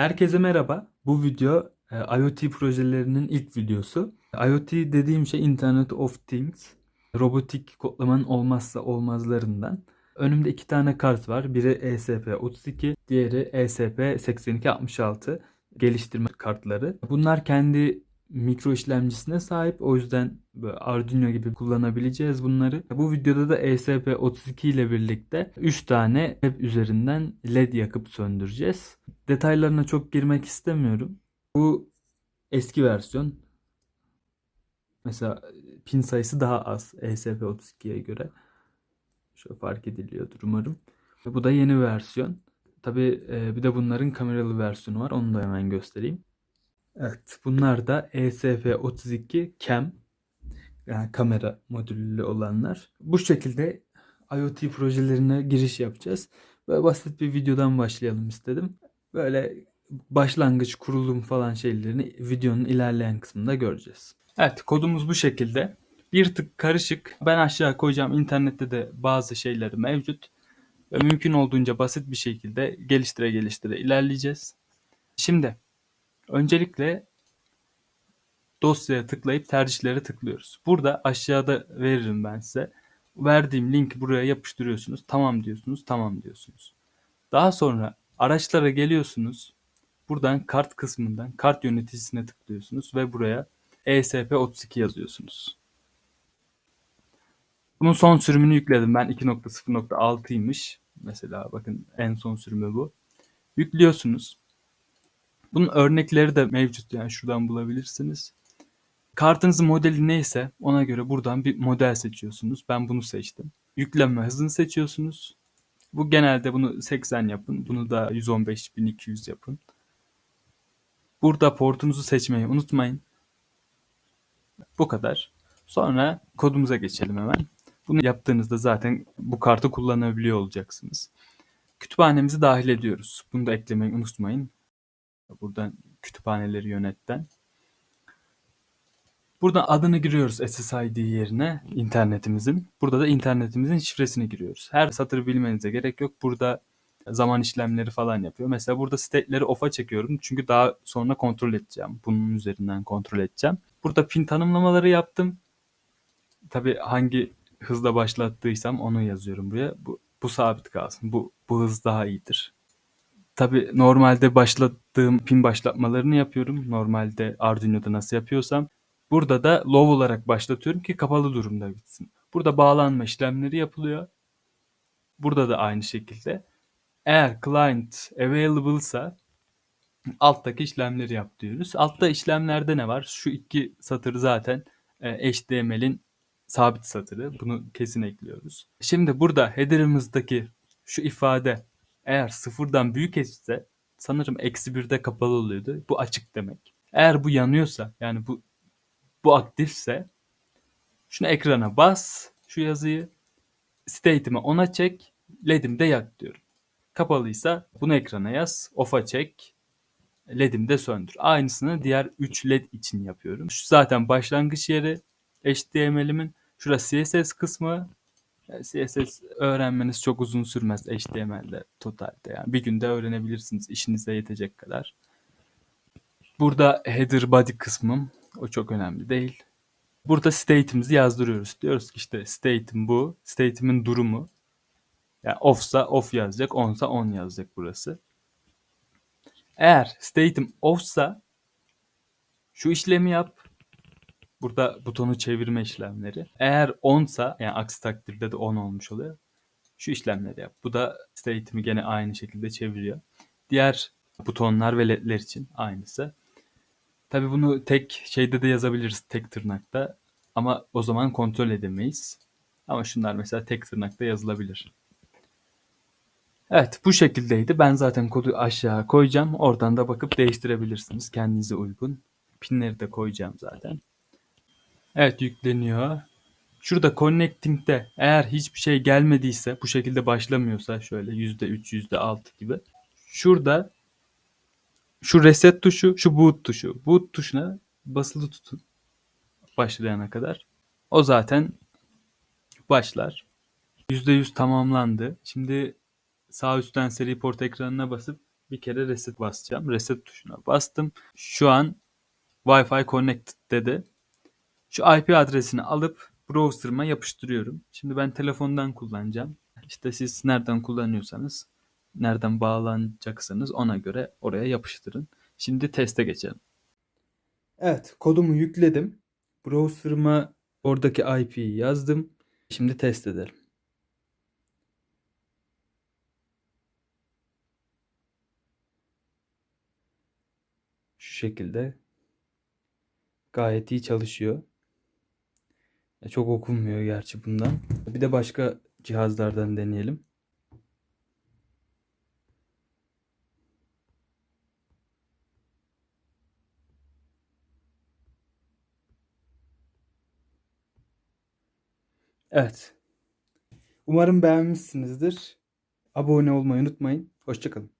Herkese merhaba. Bu video e, IoT projelerinin ilk videosu. IoT dediğim şey Internet of Things. Robotik kodlamanın olmazsa olmazlarından. Önümde iki tane kart var. Biri E ESP32, diğeri E ESP8266 geliştirme kartları. Bunlar kendi mikro işlemcisine sahip. O yüzden Arduino gibi kullanabileceğiz bunları. Bu videoda da E ESP32 ile birlikte 3 tane web üzerinden LED yakıp söndüreceğiz. Detaylarına çok girmek istemiyorum. Bu eski versiyon. Mesela pin sayısı daha az E ESP32'ye göre. Şöyle fark ediliyordur umarım. Bu da yeni versiyon. Tabii e, bir de bunların kameralı versiyonu var. Onu da hemen göstereyim. Evet, bunlar da E ESP32 Cam yani kamera modüllü olanlar. Bu şekilde IoT projelerine giriş yapacağız. Böyle basit bir videodan başlayalım istedim. Böyle başlangıç, kurulum falan şeylerini videonun ilerleyen kısmında göreceğiz. Evet, kodumuz bu şekilde. Bir tık karışık. Ben aşağı koyacağım. İnternette de bazı şeyleri mevcut. Ve mümkün olduğunca basit bir şekilde geliştire geliştire ilerleyeceğiz. Şimdi öncelikle dosyaya tıklayıp tercihlere tıklıyoruz. Burada aşağıda veririm ben size. Verdiğim linki buraya yapıştırıyorsunuz. Tamam diyorsunuz, tamam diyorsunuz. Daha sonra araçlara geliyorsunuz. Buradan kart kısmından kart yöneticisine tıklıyorsunuz ve buraya E ESP32 yazıyorsunuz. Bunun son sürümünü yükledim ben 2.0.6'ymış. Mesela bakın en son sürümü bu. Yüklüyorsunuz. Bunun örnekleri de mevcut yani şuradan bulabilirsiniz. Kartınızın modeli neyse ona göre buradan bir model seçiyorsunuz. Ben bunu seçtim. Yükleme hızını seçiyorsunuz. Bu genelde bunu 80 yapın. Bunu da 115.200 yapın. Burada portunuzu seçmeyi unutmayın. Bu kadar. Sonra kodumuza geçelim hemen. Bunu yaptığınızda zaten bu kartı kullanabiliyor olacaksınız. Kütüphanemizi dahil ediyoruz. Bunu da eklemeyi unutmayın. Buradan kütüphaneleri yönetten. Buradan adını giriyoruz SSID yerine internetimizin. Burada da internetimizin şifresini giriyoruz. Her satırı bilmenize gerek yok. Burada zaman işlemleri falan yapıyor. Mesela burada state'leri off'a çekiyorum. Çünkü daha sonra kontrol edeceğim. Bunun üzerinden kontrol edeceğim. Burada pin tanımlamaları yaptım. Tabi hangi hızla başlattıysam onu yazıyorum buraya. Bu, bu sabit kalsın. Bu, bu hız daha iyidir. Tabi normalde başlattığım pin başlatmalarını yapıyorum. Normalde Arduino'da nasıl yapıyorsam. Burada da low olarak başlatıyorum ki kapalı durumda bitsin. Burada bağlanma işlemleri yapılıyor. Burada da aynı şekilde. Eğer client available ise alttaki işlemleri yap diyoruz. Altta işlemlerde ne var? Şu iki satır zaten e, HTML'in sabit satırı. Bunu kesin ekliyoruz. Şimdi burada header'ımızdaki şu ifade eğer sıfırdan büyük ise sanırım eksi birde kapalı oluyordu. Bu açık demek. Eğer bu yanıyorsa yani bu bu aktifse şunu ekrana bas şu yazıyı state'imi ona çek led'imi de yak diyorum. Kapalıysa bunu ekrana yaz off'a çek led'imi de söndür. Aynısını diğer 3 led için yapıyorum. Şu zaten başlangıç yeri HTML'imin şurası CSS kısmı CSS öğrenmeniz çok uzun sürmez HTML'de totalde yani bir günde öğrenebilirsiniz işinize yetecek kadar. Burada header body kısmım o çok önemli değil. Burada state'imizi yazdırıyoruz. Diyoruz ki işte state'im bu. State'imin durumu. Yani off'sa off yazacak, on'sa on yazacak burası. Eğer state'im off'sa şu işlemi yap. Burada butonu çevirme işlemleri. Eğer on'sa yani aksi takdirde de on olmuş oluyor. Şu işlemleri yap. Bu da state'imi gene aynı şekilde çeviriyor. Diğer butonlar ve ledler için aynısı. Tabi bunu tek şeyde de yazabiliriz tek tırnakta. Ama o zaman kontrol edemeyiz. Ama şunlar mesela tek tırnakta yazılabilir. Evet bu şekildeydi. Ben zaten kodu aşağı koyacağım. Oradan da bakıp değiştirebilirsiniz kendinize uygun. Pinleri de koyacağım zaten. Evet yükleniyor. Şurada connecting'de eğer hiçbir şey gelmediyse bu şekilde başlamıyorsa şöyle %3 %6 gibi. Şurada şu reset tuşu, şu boot tuşu. Boot tuşuna basılı tutun başlayana kadar. O zaten başlar. %100 tamamlandı. Şimdi sağ üstten seri port ekranına basıp bir kere reset basacağım. Reset tuşuna bastım. Şu an Wi-Fi connected dedi. Şu IP adresini alıp browser'ıma yapıştırıyorum. Şimdi ben telefondan kullanacağım. İşte siz nereden kullanıyorsanız, nereden bağlanacaksanız ona göre oraya yapıştırın. Şimdi teste geçelim. Evet, kodumu yükledim. Browser'ıma oradaki IP'yi yazdım. Şimdi test edelim. Şu şekilde gayet iyi çalışıyor. Ya Çok okunmuyor gerçi bundan. Bir de başka cihazlardan deneyelim. Evet. Umarım beğenmişsinizdir. Abone olmayı unutmayın. Hoşçakalın.